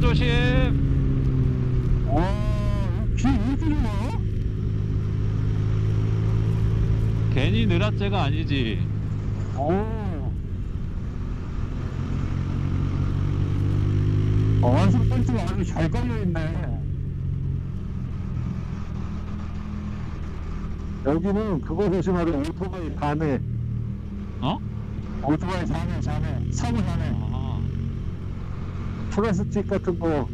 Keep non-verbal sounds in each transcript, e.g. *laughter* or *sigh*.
조심. 와, 비 이렇게 좋아? 괜히 느라째가 아니지. 오. 어, 완전 벤츠가 아주 잘 깔려있네. 여기는 그거 조심하래, 오토바이 반에. 어? 오토바이 자네, 자네. 사고 자네. 아, 플라스틱 같은 거.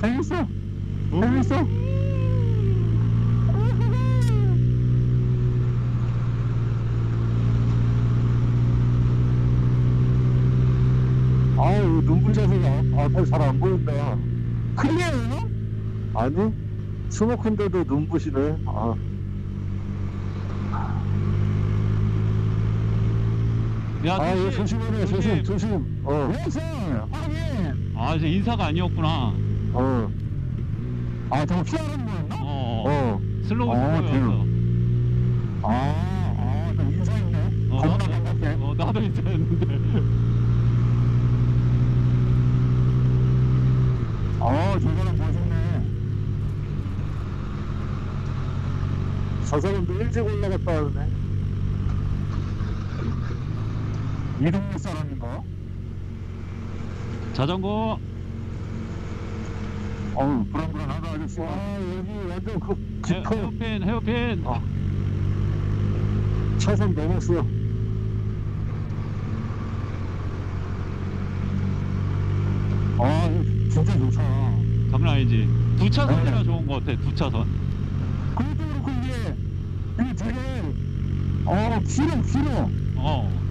재밌어? 재밌어? 아우 눈물 자세가 앞에 잘안 보인다 클리어예요? 아니 스모크인데도 눈부시네 아. 야, 아 이거 조심하네 조심 조심 어. 확인 아, 이제 인사가 아니었구나. 어. 아 저거 피하는 거였나? 어, 어. 슬로우 어, 스포였어. 아, 아, 나 인사했네. 어, 겁나 나도- 반갑게. 어, 나도 인사했는데. 어, 저 사람 멋있네. 저 사람도 일찍 올라갔다 하네. 이 동네 사람인가? 자전거. 어우, 불안불안하다, 아저씨. 와, 여기 완전 그, 헤, 깊어. 헤어핀, 헤어핀. 아. 차선 넘었어. 아, 진짜 좋다. 장난 아니지. 두 차선이라 네. 좋은 것 같아, 두 차선. 그것도 그렇고 이게 이게 되게 어 길어 길어 어.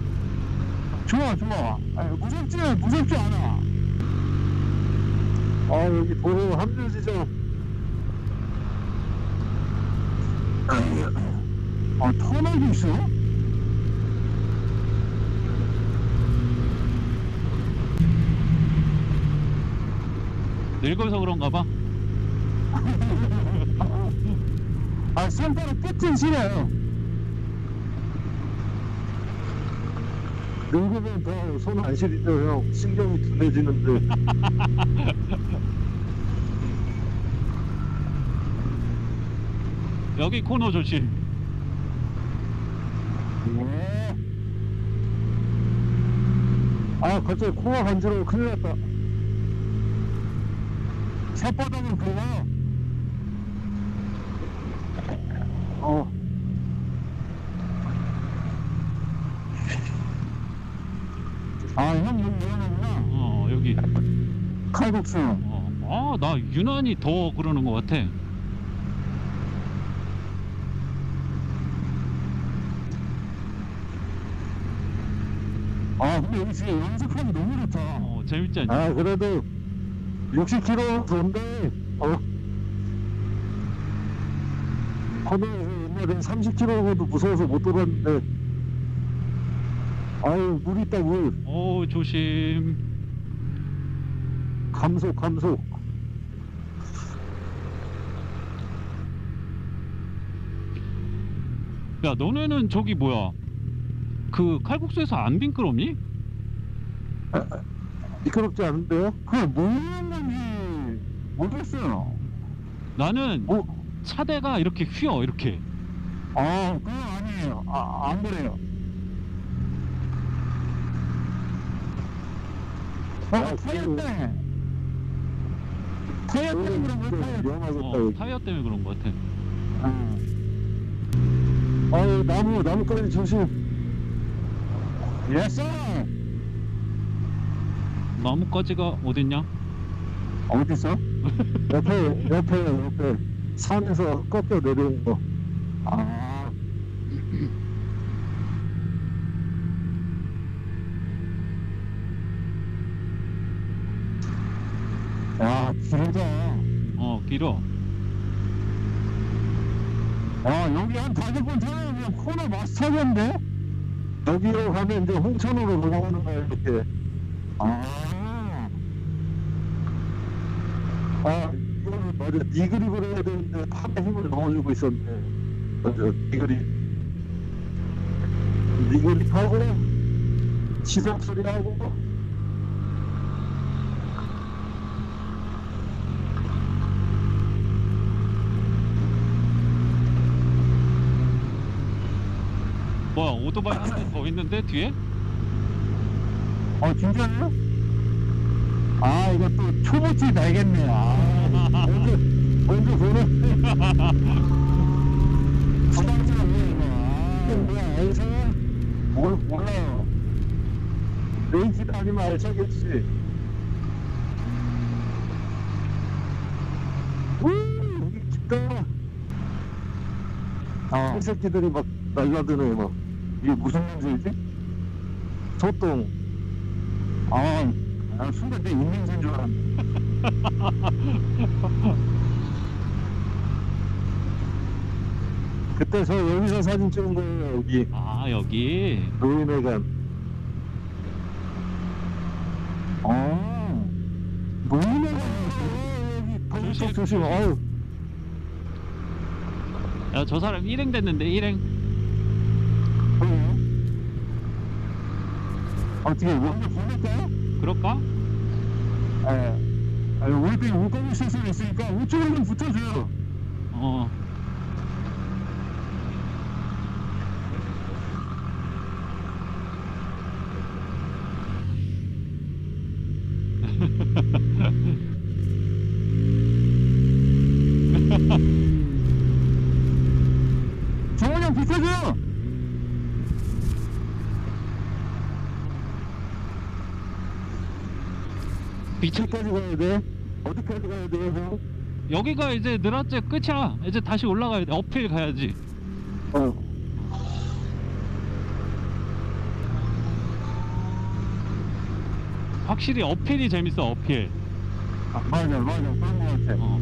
좋아 좋아. 아니, 무섭지? 무섭지 않아. 아 여기 도로 합류 지점 아 터널도 있어? 늙어서 그런가 봐. *laughs* 아 손가락 끝은 싫어요 늙으면 더 손 안 시리죠 형 신경이 둔해지는데 *laughs* 여기 코너 조심. 예. 아, 갑자기 코가 간지러워. 큰일 났다. 혓바닥을 긁어. 어. 아, 형 여기 위험하구나. 어, 여기. 칼국수. 어. 아, 나 유난히 더 그러는 것 같아. 아, 근데 여기 진짜 연습하기 너무 좋다. 어, 재밌지 않니? 아, 그래도 60km 돈데, 어? 코너에서 옛날엔 30km도 무서워서 못 돌았는데, 아유, 물 있다, 물. 오, 조심. 감속, 감속. 야, 너네는 저기 뭐야? 그 칼국수에서 안 빈끄럽니? 미끄럽지 않은데요? 그게 뭐는 건지 모르겠어요. 나는 뭐, 차대가 이렇게 휘어, 이렇게. 아, 그건 아니에요. 아, 안 그래요. 어, 타이어 때문에. 타이어 때문에 그런 거야, 타이어. 위험하겠다, 어, 타이어 때문에 그런 것 같아. 아유, 나무, 나무까지 조심. 예스! 나뭇가지가 어딨냐? 어딨어? 옆에, 옆에, 옆에. 산에서 꺾여 내려온 거. 아. 야, 길다. 어, 길어. 아, 여기 한 다섯 번 타면 코너 마스터인데? 여기로 가면 이제 홍천으로 넘어가는 거야, 이렇게. 아. 아, 이거는 맞아. 니그립을 해야 되는데 팔에 힘을 넣어주고 있었네. 맞아, 니그립. 니그립 하고 시동 소리하고 뭐야 오토바이 한 대 더 있는데 뒤에? 어 진짜요? 아 이거 또 초보치 날겠네 아 먼저 먼저 보는 부담스럽네. 이거 아 뭐야 알죠? 뭘 몰라요. 레이지 아니면 알차겠지. 우 여기 깊다 아, 이 새끼들이 막 날라드네 막 이게 무슨 문제지? 소똥 아, 아 순간 내 인명사인 줄 알았네. *laughs* 그때 저 여기서 사진 찍은 거예요 여기. 아 여기? 노인회관. 아 노인회관. 여기 조심. 조심. 아유. 야 저 사람 일행 됐는데 일행? 어떻게 먼저 보낼까요? 그럴까? 예. 아니, 올때 물고기 실수가 있으니까 우측으로 좀 붙여줘요. 어 *laughs* 2차까지 가야 돼? 어디까지 가야 돼? 형? 여기가 이제 느라째 끝이야. 이제 다시 올라가야 돼. 어필 가야지. 어. 확실히 어필이 재밌어. 어필. 아, 맞아, 맞아. 그런 거 같아. 어.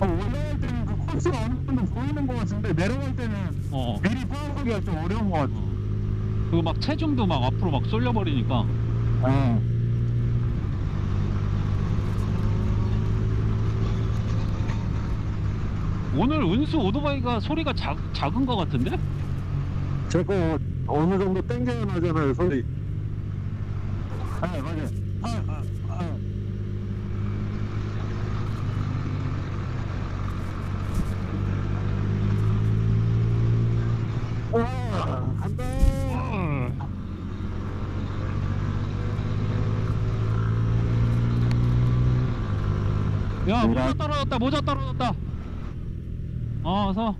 어, 올라갈 때는 그 코스가 어느 정도 보이는 거 같은데 내려갈 때는 어, 어. 미리 파악하기가 좀 어려운 거 같아. 어. 그거 막 체중도 막 앞으로 막 쏠려버리니까. 어. 오늘 운수 오토바이가 소리가 작, 작은 것 같은데? 저거 어느 정도 땡겨야 나잖아요, 소리. 아, 맞아. 아, 아, 아. 와, 간다. 야 뭐라? 모자 떨어졌다 모자 떨어졌다 어 서.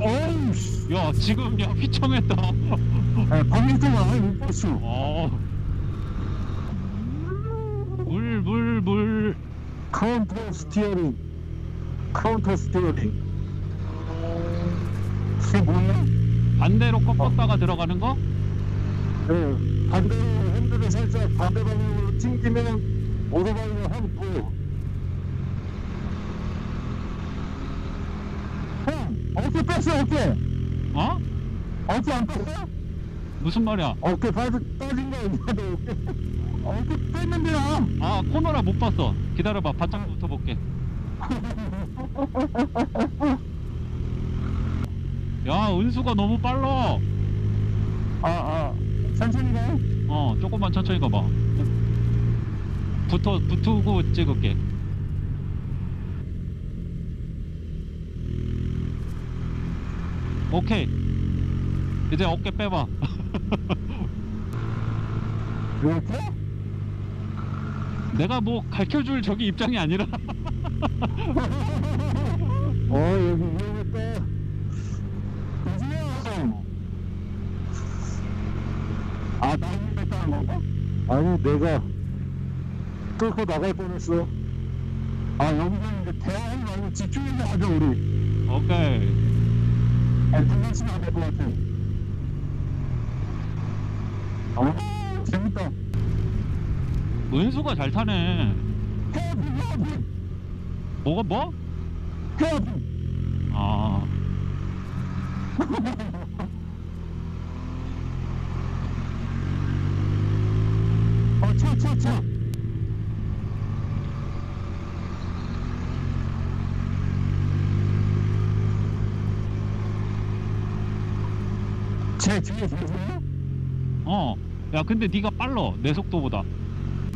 어우, 씨. 야 지금 야 휘청했다 아, 방금 동안 못 봤어. 어. 물, 물, 물. 카운터 스티어링. 카운터 스티어링. 그게 뭐야? 반대로 꺾었다가 들어가는 거? 네, 반대로 핸들을 살짝 반대 방향으로 튕기면 오토바이가 확 보여. 형, 어깨 뺐어, 어깨. 어? 어깨 안 뺐어? 무슨 말이야? 어깨 빠져, 빠진 거너 어깨. 어깨 뺐는데, 나. 아, 코너라 못 봤어. 기다려봐. 바짝 붙어볼게. 야, 은수가 너무 빨라. 아, 아, 천천히 가. 어, 조금만 천천히 가봐. 붙어, 붙고 찍을게. 오케이. 이제 어깨 빼봐. *laughs* 이렇게? 내가 뭐 가르쳐줄 저기 입장이 아니라. *laughs* 어, 여기 위험했다. 그지야. 아, 나 힘들다는 건가? 아니, 내가 뚫고 나갈 뻔했어. 아, 여기는 이제 대화하지 말고 집중해서 하자, 우리. 오케이. 아, 장난치면 안될것 같아. 어, 재밌다. 은수가 잘 타네. 뭐가 뭐? 아. 어, 차, 차, 차. 제 뒤에 계세요? 어. 야 근데 네가 빨라 내 속도보다.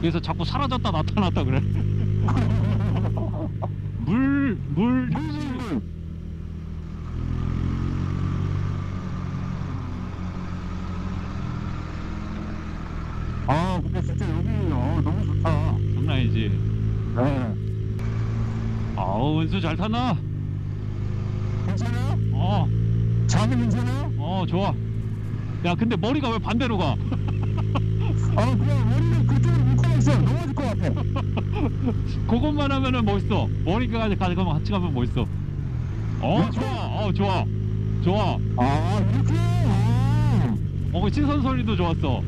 그래서 자꾸 사라졌다 나타났다 그래. *laughs* 물 물. 음. 아 근데 진짜 여기 어, 너무 좋다 장난 아니지. 네. 아우 은수 잘 탔나? 괜찮아? 어. 자기 괜찮아? 어 좋아. 야 근데 머리가 왜 반대로 가? *laughs* 아 그냥 머리를 그쪽으로 묶어놨어 넘어질 것 같아 *laughs* 그것만 하면은 멋있어. 머리까지 같이 가면 같이 가면 멋있어. 어 좋아. 어 좋아. 좋아. 아 이렇게 아, 어 시선 소리도 좋았어.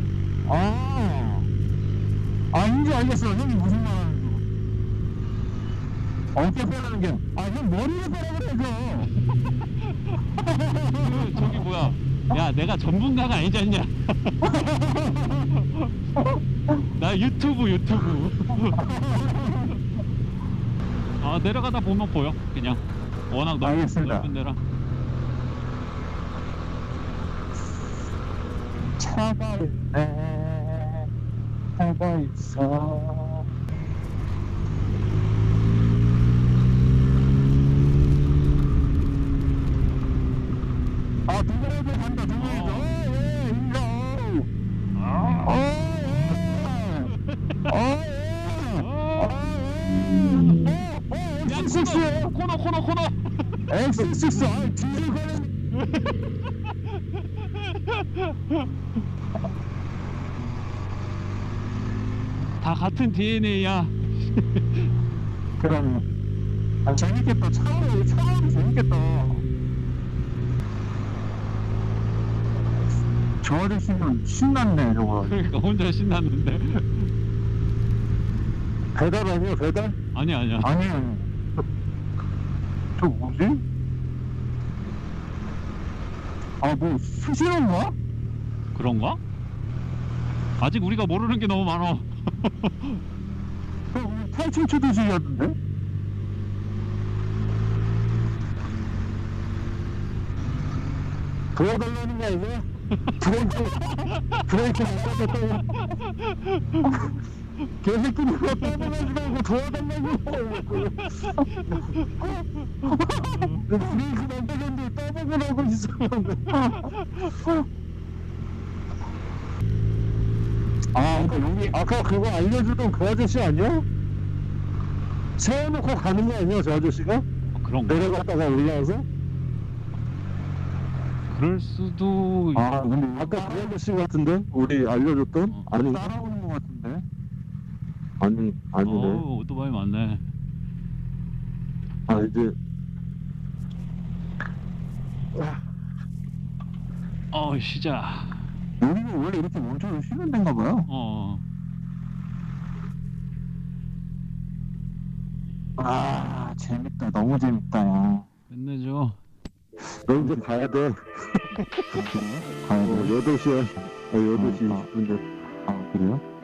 아, 아 이제 알겠어 형이 무슨 말 하는지 어깨 빼라는 게아형 머리를 빼라 그래 *laughs* 그, 저기 뭐야? 야 내가 전문가가 아니지 않냐? *laughs* 나 유튜브 유튜브. 아 내려가다 보면 보여 그냥 워낙 넓, 알겠습니다. 넓은 데라. 차가 있네 차가 있어 엑스6 아 뒤를 가는 다 같은 DNA야. *laughs* 그러면 아 재밌겠다 차로 차로 재밌겠다 저 아저씨는 신났네 저거 그러니까 혼자 신났는데. 배달 아니야 배달? 아니 아니야. 아니 아니 저 뭐지? 아 뭐 수신호인가? 그런가? 아직 우리가 모르는 게 너무 많아. 저 오늘 탈출 추도시 하던데? 도와달라는 거 아니야? 브레이크 브레이크 못 꽂았다고 개새끼들 떠보내지 말고 도와달라고 *laughs* 브레이크 떠보고 있었는데 아 그러니까 여기 아까 그거 알려주던 그 아저씨 아니야? 세워놓고 가는 거 아니야 저 아저씨가? 어, 그런가? 내려갔다가 올라와서? 그럴 수도. 아 근데 아까 그 아저씨 같은데? 우리 알려줬던? 어. 아니 따라오는 거 같은데? 아니 아니네 어, 오토바이 많네. 아 이제 어 시작. 여기가 원래 이렇게 멈춰서 쉬는 데인가 봐요 어. 아 재밌다 너무 재밌다 야. 끝내줘. 너 이제 가야 돼 가야 돼 8시야 어, 8시 아. 20분인데 아 그래요?